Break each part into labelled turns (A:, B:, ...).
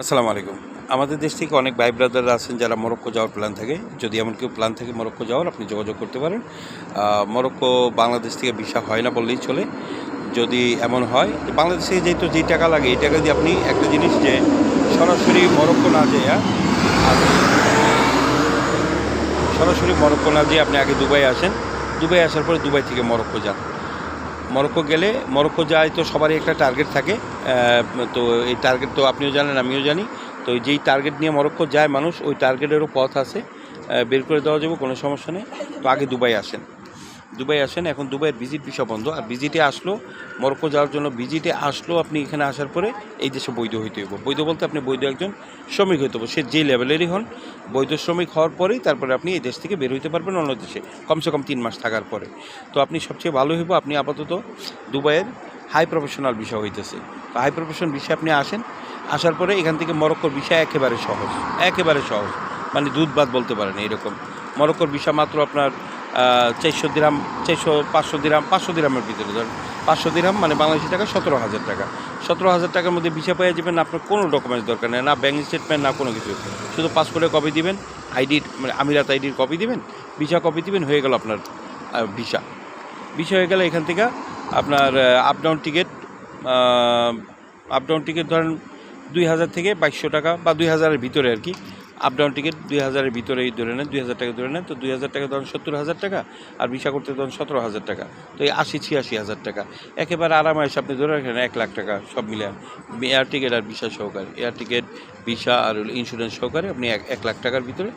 A: আসসালামু আলাইকুম। আমাদের দেশ থেকে অনেক ভাই ব্রাদাররা আছেন যারা মরক্কো যাওয়ার প্ল্যান থাকে। যদি এমন কেউ প্ল্যান থাকে মরক্কো যাওয়ার, আপনি যোগাযোগ করতে পারেন। মরক্কো বাংলাদেশ থেকে ভিসা হয় না বললেই চলে। যদি এমন হয়, বাংলাদেশ থেকে যেহেতু যেই টাকা লাগে, এই টাকা দিয়ে আপনি একটা জিনিস যে সরাসরি মরক্কো না যেয়ে সরাসরি মরক্কো না যেয়ে আপনি আগে দুবাই আসেন। দুবাই আসার পরে দুবাই থেকে মরক্কো যান। মরক্কো গেলে, মরক্কো যায় তো সবারই একটা টার্গেট থাকে। তো এই টার্গেট তো আপনিও জানেন, আমিও জানি। তো যেই টার্গেট নিয়ে মরক্কো যায় মানুষ, ওই টার্গেটেরও পথ আছে। বের করে দেওয়া যাবে, কোনো সমস্যা নেই। তো আগে দুবাই আসেন। দুবাই আসেন। এখন দুবাইয়ের ভিজিট ভিসা বন্ধ। আর ভিজিটে আসলো, মরক্কো যাওয়ার জন্য ভিজিটে আসলো আপনি এখানে আসার পরে এই দেশে বৈধ হইতে হইব। বৈধ বলতে আপনি বৈধ একজন শ্রমিক হইতে হবে সে যে লেভেলেরই হন, বৈধ শ্রমিক হওয়ার পরেই তারপরে আপনি এই দেশ থেকে বের হইতে পারবেন অন্য দেশে, কমসে কম তিন মাস থাকার পরে। তো আপনি সবচেয়ে ভালো হইব, আপনি আপাতত দুবাইয়ের হাই প্রফেশনাল বিষয় হইতেছে। তো হাই প্রফেশনাল বিষয়ে আপনি আসেন, আসার পরে এখান থেকে মরক্কোর বিষয় একেবারে সহজ। একেবারে সহজ। মানে দুধ বলতে পারেন এরকম মরক্কোর বিষয় মাত্র আপনার চারশো দিরাম, চারশো, পাঁচশো দিরাম, পাঁচশো দিরামের ভিতরে ধরেন। পাঁচশো দিরাম মানে বাংলাদেশি টাকা সতেরো হাজার টাকা। সতেরো হাজার টাকার মধ্যে ভিসা পেয়ে যাবেন, আপনার কোনো ডকুমেন্টস দরকার নেই, না ব্যাঙ্ক স্টেটমেন্ট না কোনো কিছু। শুধু পাসপোর্টের কপি দিবেন আইডির মানে আমিরাত আইডির কপি দিবেন ভিসা কপি দিবেন, হয়ে গেল আপনার ভিসা ভিসা হয়ে গেলে এখান থেকে আপনার up down ticket up down ticket ধরেন দুই হাজার থেকে বাইশশো টাকা বা দুই হাজারের ভিতরে আর কি। আপ ডাউন টিকিট দুই হাজারের ভিতরেই ধরে নেন, দুই হাজার টাকা ধরে নেন, তো দুই হাজার টাকা ধরেন সত্তর হাজার টাকা, আর ভিসা করতে ধরেন সতেরো হাজার টাকা। তো এই আশি, ছিয়াশি হাজার টাকা। একেবারে আরামায়েশ আপনি ধরে রাখেন, এক লাখ টাকা সব মিলে এয়ার টিকিট আর ভিসা সহকারে এয়ার টিকিট ভিসা আর ইন্স্যুরেন্স সহকারে আপনি এক লাখ টাকার ভিতরে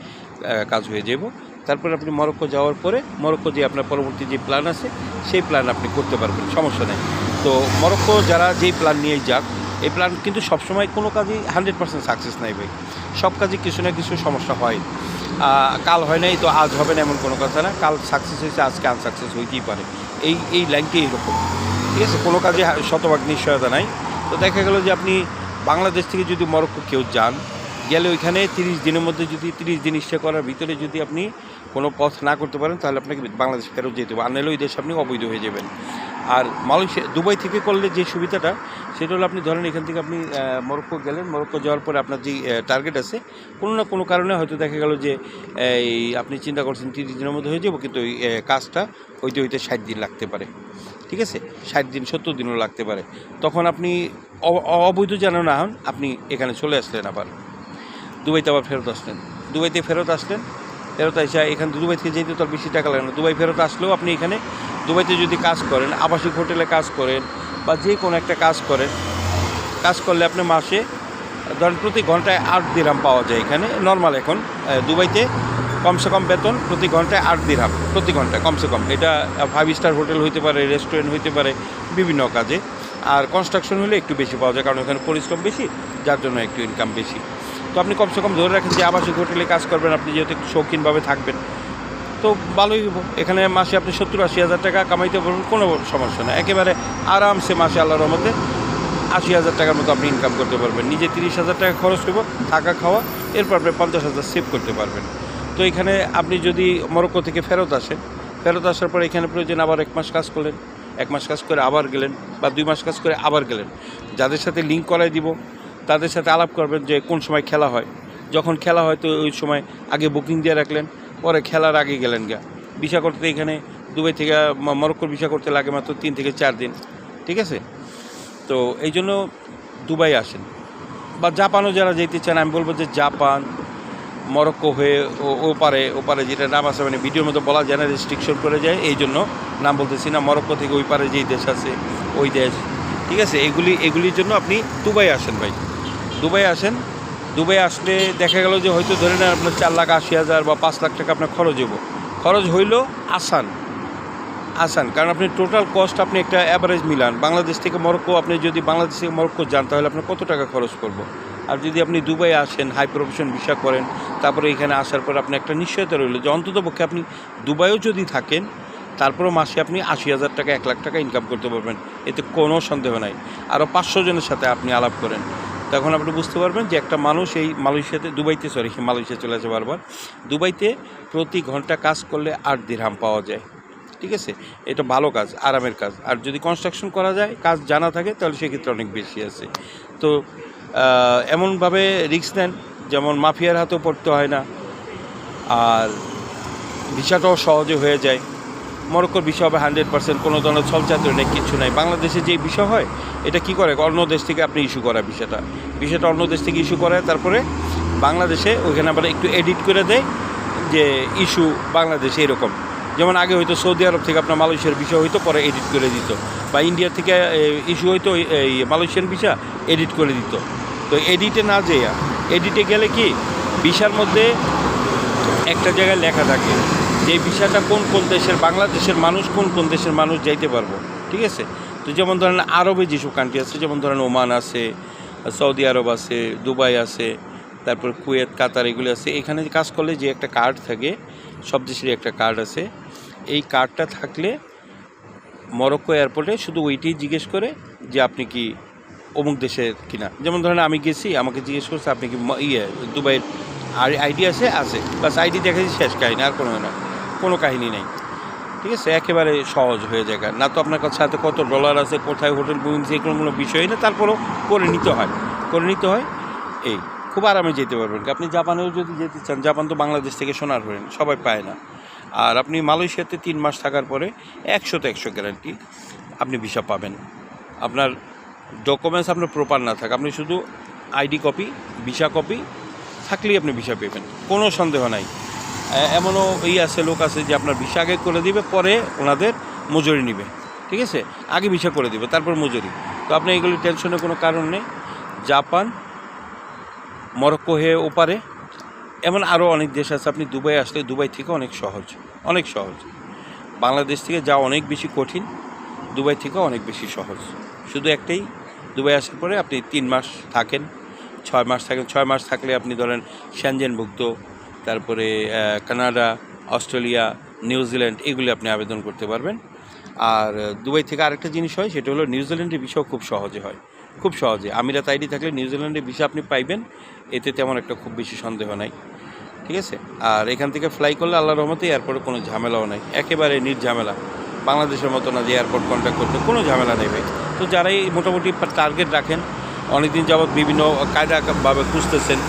A: কাজ হয়ে যাব তারপরে আপনি মরক্কো যাওয়ার পরে, মরক্কো যে আপনার পরবর্তী যে প্ল্যান আছে, সেই প্ল্যান আপনি করতে পারবেন, সমস্যা নেই। তো মরক্কো যারা যেই প্ল্যান নিয়েই যাক এই প্ল্যান কিন্তু সবসময় কোনো কাজেই হান্ড্রেড পার্সেন্ট সাকসেস নাই ভাই। সব কাজে কিছু না কিছু সমস্যা হয়। কাল হয় নাই তো আজ হবে না এমন কোনো কথা না। কাল সাকসেস হয়েছে, আজকে আনসাকসেস হইতেই পারে। এই এই লাইনটি এইরকম। ঠিক আছে? কোনো কাজে শতভাগ নিশ্চয়তা নাই। তো দেখা গেল যে আপনি বাংলাদেশ থেকে যদি মরক্কো কেউ যান, গেলে ওইখানে তিরিশ দিনের মধ্যে যদি তিরিশ দিন ইচ্ছা করার ভিতরে যদি আপনি কোনো পথ না করতে পারেন, তাহলে আপনাকে বাংলাদেশ ফেরত যেতে হবে। আর নাহলে ওই দেশে আপনি অবৈধ হয়ে যাবেন। আর মালয়েশিয়া, দুবাই থেকে করলে যে সুবিধাটা, সেটা হলো আপনি ধরেন এখান থেকে আপনি মরক্কো গেলেন, মরক্কো যাওয়ার পরে আপনার যে টার্গেট আছে, কোনো না কোনো কারণে হয়তো দেখা গেল যে, এই আপনি চিন্তা করছেন তিরিশ দিনের মধ্যে হয়ে যাব, কিন্তু ওই কাজটা হইতে হইতে ষাট দিন লাগতে পারে। ঠিক আছে? ষাট দিন, সত্তর দিনও লাগতে পারে। তখন আপনি অবৈধ যেন না হন, আপনি এখানে চলে আসলেন আবার। দুবাইতে আবার ফেরত আসলেন। দুবাইতে ফেরত আসলেন ফেরত এসে এখান দুবাই থেকে যেতে তো বেশি টাকা লাগে না। দুবাই ফেরত আসলেও আপনি এখানে দুবাইতে যদি কাজ করেন, আবাসিক হোটেলে কাজ করেন বা যে কোনো একটা কাজ করেন, কাজ করলে আপনি মাসে, ধরেন প্রতি ঘন্টায় আট দিরাম পাওয়া যায় এখানে নর্মাল এখন দুবাইতে কমসে কম বেতন প্রতি ঘন্টায় আট দিরাম, প্রতি ঘন্টায় কমসে কম। এটা ফাইভ স্টার হোটেল হইতে পারে রেস্টুরেন্ট হইতে পারে, বিভিন্ন কাজে। আর কনস্ট্রাকশন হলে একটু বেশি পাওয়া যায়, কারণ এখানে পরিশ্রম বেশি, যার জন্য একটু ইনকাম বেশি। তো আপনি কমসে কম ধরে রাখেন যে আবাসিক হোটেলে কাজ করবেন, আপনি যেহেতু একটু শৌখিনভাবে থাকবেন। তো ভালোই হব এখানে মাসে আপনি সত্তর আশি হাজার টাকা কামাইতে পারবেন, কোনো সমস্যা না একেবারে আরামসে মাসে আল্লাহর রহমতে আশি হাজার টাকার মতো আপনি ইনকাম করতে পারবেন। নিজে তিরিশ হাজার টাকা খরচ করব, থাকা খাওয়া, এরপর আপনি পঞ্চাশ হাজার সেভ করতে পারবেন। তো এখানে আপনি যদি মরক্কো থেকে ফেরত আসেন, ফেরত আসার পর এখানে প্রয়োজন আবার এক মাস কাজ করলেন, এক মাস কাজ করে আবার গেলেন বা দুই মাস কাজ করে আবার গেলেন। যাদের সাথে লিঙ্ক করাই দিব তাদের সাথে আলাপ করবেন যে কোন সময় খেলা হয়। যখন খেলা হয় তো ওই সময় আগে বুকিং দিয়ে রাখলেন, পরে খেলার আগে গেলেন গা ভিসা করতে এখানে দুবাই থেকে মরক্কোর ভিসা করতে লাগে মাত্র তিন থেকে চার দিন, ঠিক আছে? তো এই জন্য দুবাই আসেন। বা জাপানও যারা যেতে চান, আমি বলব যে জাপান, মরক্কো হয়ে ও- ওপারে ওপারে যেটা নাম আছে মানে ভিডিওর মতো বলা যায় না রেস্ট্রিকশন করে যায়, এই জন্য নাম বলতেছি না, মরক্কো থেকে ওই পারে যেই দেশ আছে, ওই দেশ, ঠিক আছে? এগুলি এগুলির জন্য আপনি দুবাই আসেন ভাই। দুবাই আসেন। দুবাই আসলে দেখা গেল যে হয়তো ধরে নেন আপনার চার লাখ আশি হাজার বা পাঁচ লাখ টাকা আপনার খরচ হইব। খরচ হইল আসান। আসান, কারণ আপনি টোটাল কস্ট আপনি একটা অ্যাভারেজ মিলান। বাংলাদেশ থেকে মরক্কো, আপনি যদি বাংলাদেশ থেকে মরক্কো যান, তাহলে আপনার কত টাকা খরচ করব? আর যদি আপনি দুবাই আসেন হাই প্রফেশন ভিসা করেন, তারপরে এখানে আসার পর আপনি একটা নিশ্চয়তা রইল যে অন্তত পক্ষে আপনি দুবাইও যদি থাকেন, তারপরেও মাসে আপনি আশি হাজার টাকা, এক লাখ টাকা ইনকাম করতে পারবেন। এতে কোনো সন্দেহ নাই। আরও পাঁচশো জনের সাথে আপনি আলাপ করেন। তখন আপনি বুঝতে পারবেন যে একটা মানুষ এই মালয়েশিয়াতে, দুবাইতে সরি মালয়েশিয়া চলে আসে বারবার। দুবাইতে প্রতি ঘণ্টা কাজ করলে আট দিরহাম পাওয়া যায়। ঠিক আছে? এটা ভালো কাজ, আরামের কাজ। আর যদি কনস্ট্রাকশন করা যায়, কাজ জানা থাকে, তাহলে সেক্ষেত্রে অনেক বেশি আছে। তো এমনভাবে রিস্ক নেন, যেমন মাফিয়ার হাতেও পড়তে হয় না। আর ভিসাটাও সহজে হয়ে যায়। মরক্কোর বিষয় হবে হান্ড্রেড পার্সেন্ট, কোনো ধরনের ছলচাতুরি নেই, কিছু নাই। বাংলাদেশে যে বিষয় হয়, এটা কি করে? অন্য দেশ থেকে আপনি ইস্যু করা বিষয়টা। বিষয়টা অন্য দেশ থেকে ইস্যু করে তারপরে বাংলাদেশে ওইখানে আবার একটু এডিট করে দেয় যে ইস্যু বাংলাদেশে এরকম। যেমন আগে হয়তো সৌদি আরব থেকে আপনার মালয়েশিয়ার বিষয় হয়তো পরে এডিট করে দিত। বা ইন্ডিয়া থেকে ইস্যু হয়তো এই মালয়েশিয়ান ভিসা এডিট করে দিত। তো এডিটে না যেয়ে এডিটে গেলে কি ভিসার মধ্যে একটা জায়গায় লেখা থাকে এই ভিসাটা কোন কোন দেশের বাংলাদেশের মানুষ, কোন কোন দেশের মানুষ যাইতে পারব, ঠিক আছে? তো যেমন ধরেন আরবে যেসব কান্ট্রি আছে, যেমন ধরেন ওমান আছে, সৌদি আরব আছে, দুবাই আছে, তারপর কুয়েত, কাতার এগুলো আছে, এখানে কাজ করলে যে একটা কার্ড থাকে, সব দেশেরই একটা কার্ড আছে। এই কার্ডটা থাকলে মরক্কো এয়ারপোর্টে শুধু ওইটাই জিজ্ঞেস করে যে আপনি কি অমুক দেশের কিনা। যেমন ধরেন আমি গেছি, আমাকে জিজ্ঞেস করছে, আপনি কি ইয়ে দুবাইয়ের আর, আইডি আছে? আছে। বাস আইডি দেখেছি শেষ কাহিনী, আর কোনো না। কোনো কাহিনী নেই। ঠিক আছে? একেবারে সহজ হয়ে যায় না তো আপনার কাছে হাতে কত ডলার আছে, কোথায় হোটেল বুকিং সেই কোনো বিষয় না, তারপরেও করে নিতে হয়। করে নিতে হয়, এই খুব আরামে যেতে পারবেন। আপনি জাপানেও যদি যেতে চান, জাপান তো বাংলাদেশ থেকে সোনার হরেন সবাই পায় না। আর আপনি মালয়েশিয়াতে তিন মাস থাকার পরে একশোতে একশো গ্যারান্টি আপনি ভিসা পাবেন। আপনার ডকুমেন্টস আপনার প্রপার না থাকে, আপনি শুধু আইডি কপি ভিসা কপি থাকলেই আপনি ভিসা পেবেন। কোনো সন্দেহ নাই। এমনও এই আছে, লোক আছে যে আপনার ভিসা আগে করে দিবে, পরে ওনাদের মজুরি নিবে। ঠিক আছে? আগে ভিসা করে দিবে, তারপর মজুরি। তো আপনি এগুলি টেনশনের কোনো কারণ নেই। জাপান, মরক্কো হয়ে ওপারে, এমন আরও অনেক দেশ আছে, আপনি দুবাই আসলে দুবাই থেকে অনেক সহজ অনেক সহজ। বাংলাদেশ থেকে যা অনেক বেশি কঠিন, দুবাই থেকে অনেক বেশি সহজ। শুধু একটাই, দুবাই আসার পরে আপনি তিন মাস থাকেন, ছয় মাস থাকেন, ছয় মাস থাকলে আপনি ধরেন শ্যানজেনভুক্ত তারপরে কানাডা, অস্ট্রেলিয়া নিউজিল্যান্ড এগুলি আপনি আবেদন করতে পারবেন। আর দুবাই থেকে আরেকটা জিনিস হয়, সেটা হলো নিউজিল্যান্ডের বিষয় খুব সহজে হয়। খুব সহজে। আমিরাত আইডি থাকলে নিউজিল্যান্ডের বিষয় আপনি পাইবেন, এতে তেমন একটা খুব বেশি সন্দেহ নাই। ঠিক আছে? আর এখান থেকে ফ্লাই করলে আল্লাহ রহমতে এয়ারপোর্টে কোনো ঝামেলাও নাই। একেবারে নির্ঝামেলা। বাংলাদেশের মতো না যে এয়ারপোর্ট কন্ট্যাক্ট করতে কোনো ঝামেলা নেই ভাই। তো যারাই মোটামুটি টার্গেট রাখেন, অনেকদিন যাবৎ বিভিন্ন কায়দাভাবে খুঁজতেছেন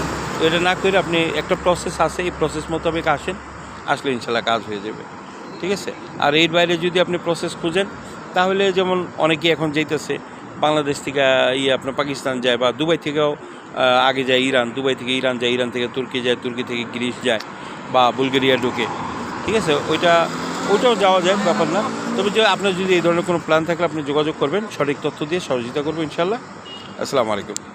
A: এটা না করে আপনি একটা প্রসেস আছে, এই প্রসেস মোতাবেক আসেন, আসলে ইনশাল্লাহ কাজ হয়ে যাবে। ঠিক আছে? আর এর বাইরে যদি আপনি প্রসেস খুঁজেন, তাহলে যেমন অনেকে এখন যেতেছে বাংলাদেশ থেকে ইয়ে আপনার পাকিস্তান যায় বা দুবাই থেকেও আগে যায় ইরান, দুবাই থেকে ইরান যায়, ইরান থেকে তুর্কি যায়, তুর্কি থেকে গ্রিস যায় বা বুলগেরিয়া ঢুকে। ঠিক আছে? ওইটা, ওইটাও যাওয়া যায়, ব্যাপার না। তবে যে আপনার যদি এই ধরনের কোনো প্ল্যান থাকলে আপনি যোগাযোগ করবেন, সঠিক তথ্য দিয়ে সহযোগিতা করব ইনশাল্লাহ। আসসালামু আলাইকুম।